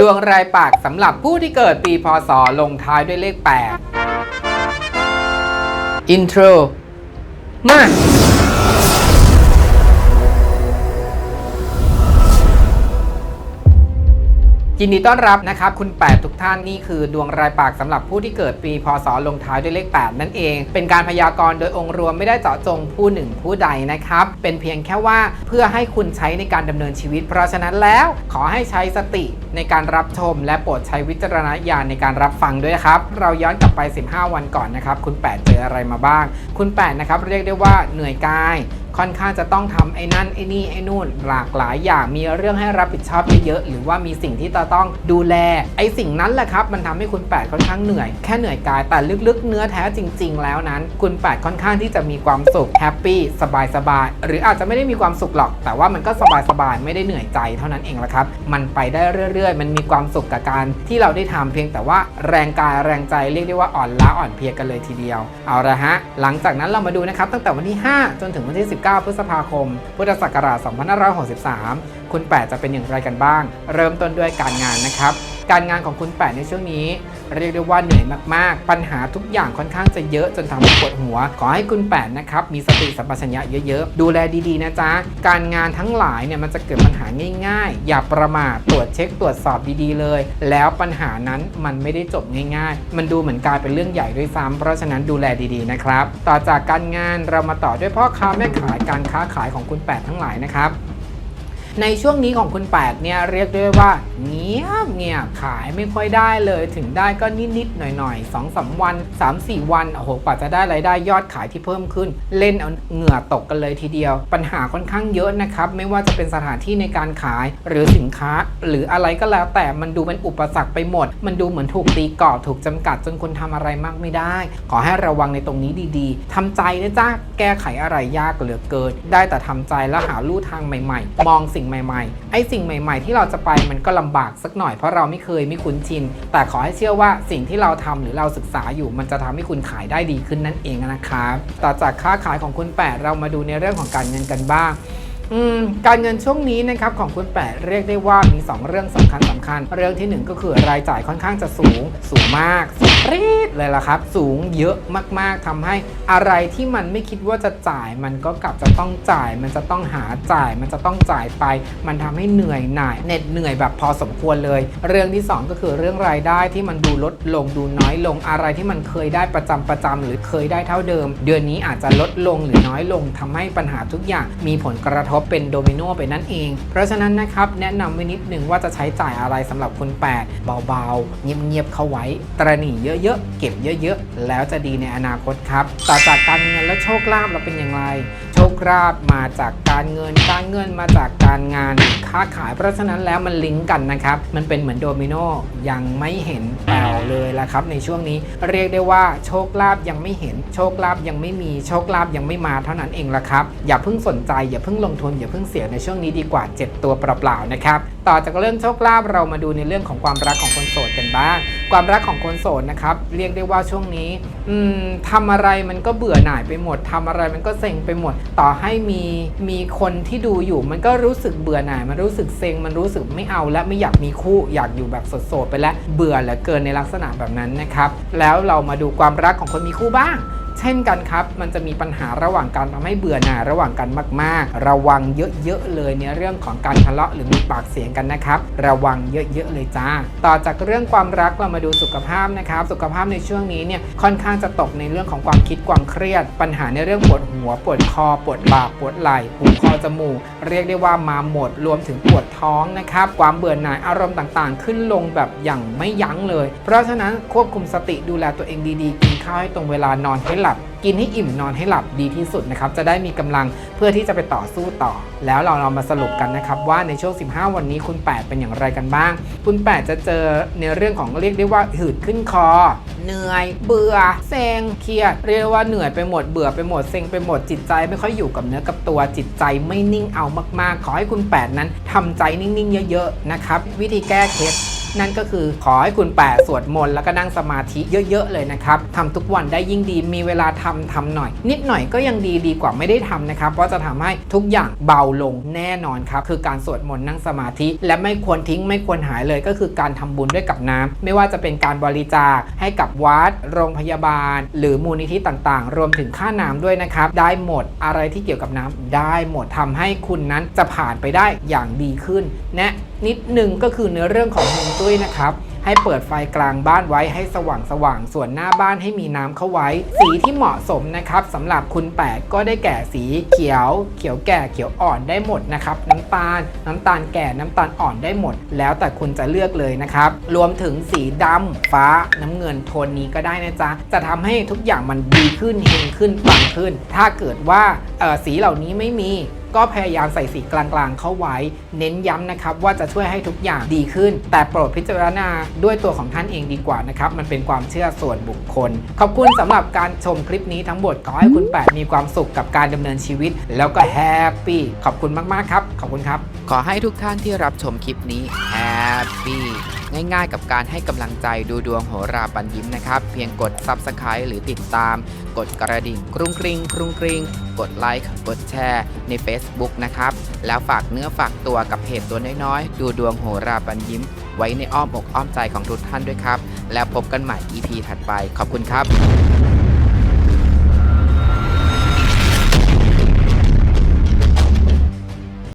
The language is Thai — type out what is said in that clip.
ดวงรายปากสำหรับผู้ที่เกิดปีพศลงท้ายด้วยเลข 8 อินโทร มา ยินดีต้อนรับนะครับ คุณ 8 ทุกท่านนี่คือดวงรายปากสำหรับผู้ที่เกิดปีพศลงท้ายด้วยเลข 8 นั่นเอง เป็นการพยากรณ์โดยองค์รวมไม่ได้เจาะจงผู้หนึ่งผู้ใดนะครับ เป็นเพียงแค่ว่าเพื่อให้คุณใช้ในการดำเนินชีวิต เพราะฉะนั้นแล้วขอให้ใช้สติในการรับชม และโปรดใช้วิจารณญาณในการรับฟังด้วยครับ เราย้อนกลับไป 15 วันก่อนนะครับ คุณ 8 เจออะไรมาบ้าง คุณ 8 นะครับเรียกได้ว่าเหนื่อยกายค่อนข้างจะต้องทำไอ้นั่นไอ้นี่ไอ้นู่นหลากหลายอย่างมีเรื่องให้รับผิดชอบเยอะๆหรือว่ามีสิ่งที่จะต้องดูแล ไอ้สิ่งนั้นแหละครับ มันทำให้คุณ8ค่อนข้างเหนื่อย แค่เหนื่อยกาย แต่ลึกๆ เนื้อแท้จริง ๆ แล้วนั้น คุณ8ค่อนข้างที่จะมีความสุขแฮปปี้สบายๆหรืออาจจะไม่ได้มีความสุขหรอก แต่ว่ามันก็สบายๆไม่ได้เหนื่อยใจเท่านั้นเองละครับ มันไปได้เรื่อย ๆ มันมีความสุขกับการที่เราได้ทำเพียงแต่ว่าแรงกายแรงใจเรียกได้ว่าอ่อนล้าอ่อนเพลียกันเลยทีเดียว เอาละฮะ หลังจากนั้นเรามาดูนะครับ ตั้งแต่วันที่ 5 จนถึงวันที่ 19 พฤษภาคม พุทธศักราช 2563 คุณ 8 จะเป็นอย่างไรกันบ้าง เริ่มต้นด้วยการงานนะครับ การงานของคุณ8ในช่วงนี้ เรียกได้ว่าเหนื่อยมากๆ ปัญหาทุกอย่างค่อนข้างจะเยอะจนทำให้ปวดหัว ขอให้คุณ8นะครับมีสติสัมปชัญญะเยอะๆ ดูแลดีๆนะจ๊ะ การงานทั้งหลายเนี่ยมันจะเกิดปัญหาง่ายๆ อย่าประมาทตรวจเช็คตรวจสอบดีๆเลย แล้วปัญหานั้นมันไม่ได้จบง่ายๆ มันดูเหมือนกลายเป็นเรื่องใหญ่ด้วยซ้ำเพราะฉะนั้นดูแลดีๆนะครับ ต่อจากการงานเรามาต่อด้วยพ่อค้าแม่ขายการค้าขายของคุณ8ทั้งหลายนะครับ ในช่วงนี้ของคุณ8เนี่ยเรียกได้ว่าเงียบเงียบขายไม่ค่อยได้เลย ถึงได้ก็นิดๆหน่อยๆ2อสาวัน3-4 วันโอ้โหกว่าจะได้รายได้ยอดขายที่เพิ่มขึ้น เล่นเอาเหงื่อตกกันเลยทีเดียว ปัญหาค่อนข้างเยอะนะครับ ไม่ว่าจะเป็นสถานที่ในการขายหรือสินค้า หรืออะไรก็แล้วแต่มันดูเป็นอุปสรรคไปหมด มันดูเหมือนถูกตีกรอบถูกจำกัดจนคุณทำอะไรมากไม่ได้ ขอให้ระวังในตรงนี้ดีๆทำใจนะจ๊ะแก้ไขอะไรยากเหลือเกิน ได้แต่ทำใจแล้วหาลู่ทางใหม่ ๆ มองสิ่งใหม่ๆ ไอ้สิ่งใหม่ๆ ที่เราจะไปมันก็ลำบากสักหน่อยเพราะเราไม่เคยไม่คุ้นชิน แต่ขอให้เชื่อว่าสิ่งที่เราทำหรือเราศึกษาอยู่ มันจะทำให้คุณขายได้ดีขึ้นนั่นเองนะครับต่อจากค้าขายของคุณแปดเรามาดูในเรื่องของการเงินกันบ้าง อืมการเงินช่วงนี้นะครับของคุณ8เรียกได้ว่ามี 2 เรื่องสำคัญสำคัญ เรื่องทีหนึ่1 ก็คือรายจ่ายค่อนข้างจะสูง สูงมากสูงรีดเลยล่ะครับ สูงเยอะมากๆทำให้อะไรที่มันไม่คิดว่าจะจ่าย มันก็กลับจะต้องจ่าย มันจะต้องหาจ่าย มันจะต้องจ่ายไป มันทำให้เหนื่อยหน่ายเหน็ดเหนื่อยแบบพอสมควรเลย เรื่องที่ 2 ก็คือเรื่องรายได้ที่มันดูลดลงดูน้อยลงอะไรที่มันเคยได้ประจำประจำหรือเคยได้เท่าเดิม เดือนนี้อาจจะลดลงหรือน้อยลงทำให้ปัญหาทุกอย่างมีผลกระทบเป็นโดมิโนไปนั่นเอง เพราะฉะนั้นนะครับแนะนำไว้นิดนึงว่าจะใช้จ่ายอะไรสำหรับคุณ8เบาๆ เงียบๆเข้าไว้ตระหนี่เยอะๆ เก็บเยอะๆ แล้วจะดีในอนาคตครับ ต่อจากการเงินและโชคลาภเราเป็นอย่างไร คลาภมาจากการเงิน การเงินมาจากการงานค้าขายเพราะฉะนั้นแล้วมันลิงก์กันนะครับ มันเป็นเหมือนโดมิโนยังไม่เห็นแปลวเลยละครับ ในช่วงนี้เรียกได้ว่าโชคลาภยังไม่เห็น โชคลาภยังไม่มีโชคลาภยังไม่มาเท่านั้นเองละครับ อย่าเพิ่งสนใจ อย่าเพิ่งลงทุนอย่าเพิ่งเสียในช่วงนี้ดีกว่าเจ็บตัวเปล่าๆนะครับต่อจากเรื่องโชคลาภเรามาดูในเรื่องของความรักของคนโสดกันบ้าง ความรักของคนโสดนะครับ เรียกได้ว่าช่วงนี้ อืมทำอะไรมันก็เบื่อหน่ายไปหมดทำอะไรมันก็เซ็งไปหมด ต่อให้มีมีคนที่ดูอยู่ มันก็รู้สึกเบื่อหน่าย มันรู้สึกเซ็ง มันรู้สึกไม่เอาและไม่อยากมีคู่อยากอยู่แบบโสดๆไปแล้วเบื่อเหลือเกินในลักษณะแบบนั้นนะครับ แล้วเรามาดูความรักของคนมีคู่บ้าง เช่นกันครับ มันจะมีปัญหาระหว่างการทำให้เบื่อหน่ายระหว่างกันมาก ๆ ระวังเยอะๆเลยในเรื่องของการทะเลาะหรือมีปากเสียงกันนะครับ ระวังเยอะๆเลยจ้า ต่อจากเรื่องความรักเรามาดูสุขภาพนะครับ สุขภาพในช่วงนี้เนี่ยค่อนข้างจะตกในเรื่องของความคิดความเครียด ปัญหาในเรื่องปวดหัว ปวดคอ ปวดบ่าปวดไหล่หูคอจมูกเรียกได้ว่ามาหมดรวมถึงปวดท้องนะครับความเบื่อหน่ายอารมณ์ต่างๆ ขึ้นลงแบบอย่างไม่ยั้งเลย เพราะฉะนั้นควบคุมสติดูแลตัวเองดีๆกินข้าวให้ตรงเวลานอนให้ กินให้อิ่มนอนให้หลับดีที่สุดนะครับจะได้มีกำลังเพื่อที่จะไปต่อสู้ต่อ แล้วเราเรามาสรุปกันนะครับว่าในช่วง 15 วันนี้คุณ 8 เป็นอย่างไรกันบ้าง คุณ 8 จะเจอในเรื่องของเรียกได้ว่าหืดขึ้นคอ เหนื่อย เบื่อเซ็งเครียด เรียกว่าเหนื่อยไปหมดเบื่อไปหมดเซ็งไปหมดจิตใจไม่ค่อยอยู่กับเนื้อกับตัวจิตใจไม่นิ่งเอามากๆ ขอให้คุณ 8 นั้นทำใจนิ่งๆ เยอะๆนะครับวิธีแก้เคล็ด นั่นก็คือขอให้คุณแปะสวดมนต์แล้วก็นั่งสมาธิเยอะๆเลยนะครับทำทุกวันได้ยิ่งดีมีเวลาทำทำหน่อย นิดหน่อยก็ยังดีดีกว่าไม่ได้ทำนะครับเพราะจะทำให้ทุกอย่างเบาลงแน่นอนครับคือการสวดมนต์นั่งสมาธิ และไม่ควรทิ้งไม่ควรหายเลยก็คือการทำบุญด้วยกับน้ำไม่ว่าจะเป็นการบริจาคให้กับวัด โรงพยาบาล หรือมูลนิธิต่างๆ รวมถึงค่าน้ำด้วยนะครับ ได้หมดอะไรที่เกี่ยวกับน้ำได้หมดทำให้คุณนั้นจะผ่านไปได้อย่างดีขึ้น แนะ นิดหนึ่งก็คือเนื้อเรื่องของฮวงจุ้ยนะครับให้เปิดไฟกลางบ้านไว้ให้สว่างสว่างส่วนหน้าบ้านให้มีน้ำเข้าไว้ สีที่เหมาะสมนะครับสำหรับคุณแปดก็ได้แก่สีเขียว เขียวแก่เขียวอ่อนได้หมดนะครับน้ำตาล น้ำตาลแก่น้ำตาลอ่อนได้หมด แล้วแต่คุณจะเลือกเลยนะครับ รวมถึงสีดำฟ้าน้ำเงินโทนนี้ก็ได้นะจ๊ะจะทำให้ทุกอย่างมันดีขึ้นเฮงขึ้นปังขึ้น ถ้าเกิดว่าสีเหล่านี้ไม่มี ก็พยายามใส่สีกลางๆ เข้าไว้ เน้นย้ำนะครับว่าจะช่วยให้ทุกอย่างดีขึ้น แต่โปรดพิจารณาด้วยตัวของท่านเองดีกว่านะครับ มันเป็นความเชื่อส่วนบุคคล ขอบคุณสำหรับการชมคลิปนี้ทั้งหมดขอให้คุณแปดมีความสุขกับการดำเนินชีวิต แล้วก็แฮปปี้ขอบคุณมากๆครับ ขอบคุณครับ ขอให้ทุกท่านที่รับชมคลิปนี้แฮปปี้ ง่ายๆ กับการให้กำลังใจดูดวงโหราปันยิ้มนะครับ เพียงกด Subscribe หรือติดตาม กดกระดิ่งกรุงกริงกรุงกริงกดไลค์กดแชร์ใน Facebook นะครับ แล้วฝากเนื้อฝากตัวกับเพจตัวน้อยๆ ดูดวงโหราปันยิ้ม ไว้ในอ้อมอกอ้อมใจของทุกท่านด้วยครับ แล้วพบกันใหม่ EP ถัดไปขอบคุณครับ